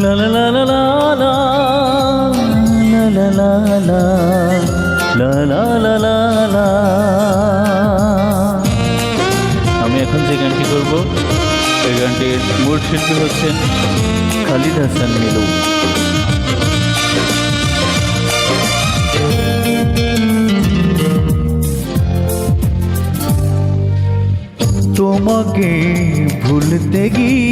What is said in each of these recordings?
লা লা লা লা লা লা লা লা লা লা লা লা লা লা আমি এখন যে গানটি করব এই গানটির মূল শিল্পী হচ্ছেন খালিদ হাসান মিলু। তোমাকে ভুলতে গিয়ে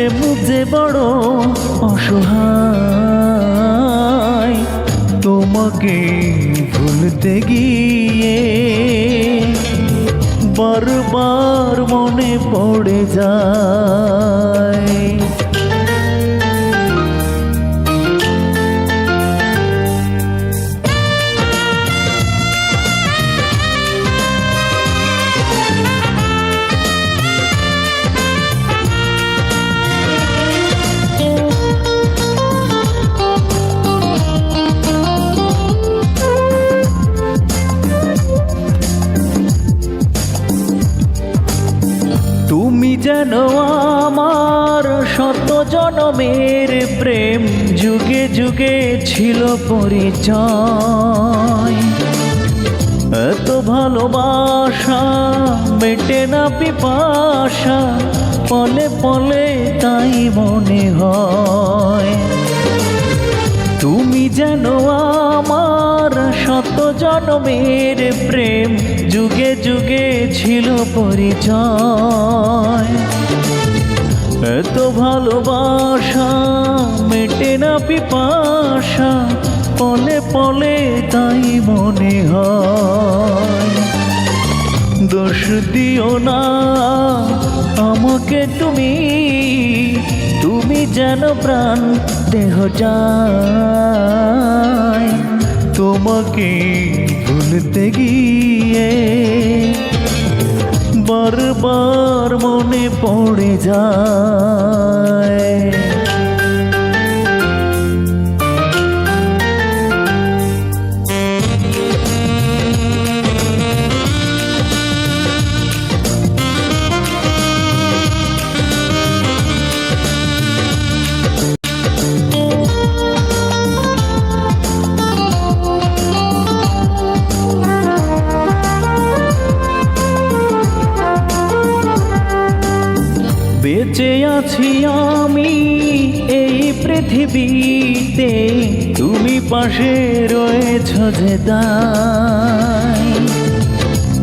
প্রেম যে বড় অসহায়। তোমাকে ভুলতে গিয়ে বারবার মনে পড়ে যায়। তুমি যেন আমার শত জনমের প্রেম যুগে যুগে ছিল পরিচয়। এত ভালোবাসা মেটে না পিপাসা, পলে পলে তাই মনে হয়। তুমি যেন শত জনমের প্রেম যুগে যুগে ছিল পরিচয়। এত ভালোবাসা মেটে না পিপাসা, পলে পলে তাই মনে হয়। দোষ দিও না আমাকে তুমি তুমি যেন প্রাণ দেহ যায় তোমাকে ভুলতে গিয়ে বারবার মনে পড়ে যায়। বেঁচে আছি আমি এই পৃথিবীতে। তুমি পাশে রয়েছ যে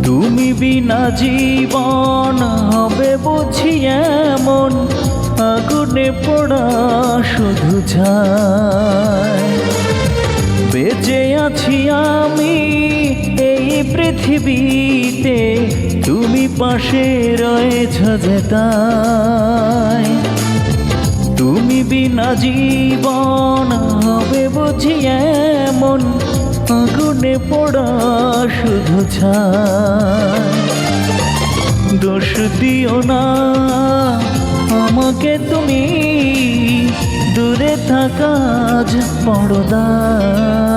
তুমি বিনা জীবন হবে বুঝি এমন, আগুনে পড়া শুধু ছায় বেঁচে আছি আমি পৃথিবীতে তুমি পাশে রয়েছ যে তাই। তুমি বিনা জীবন হবে বুঝি এমন আগুনে পড়া শুধু দোষ দিও না আমাকে তুমি, দূরে থাকা আজ পড়দায়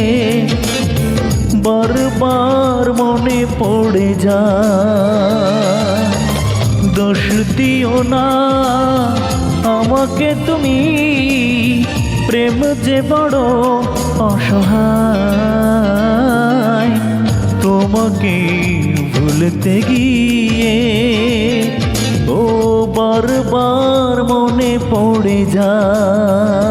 পড়ে যা। দোষ দিও না, আমাকে তুমি প্রেম যে বড় অসহায়, তোমাকে ভুলতে গিয়ে ও বারবার মনে পড়ে যায়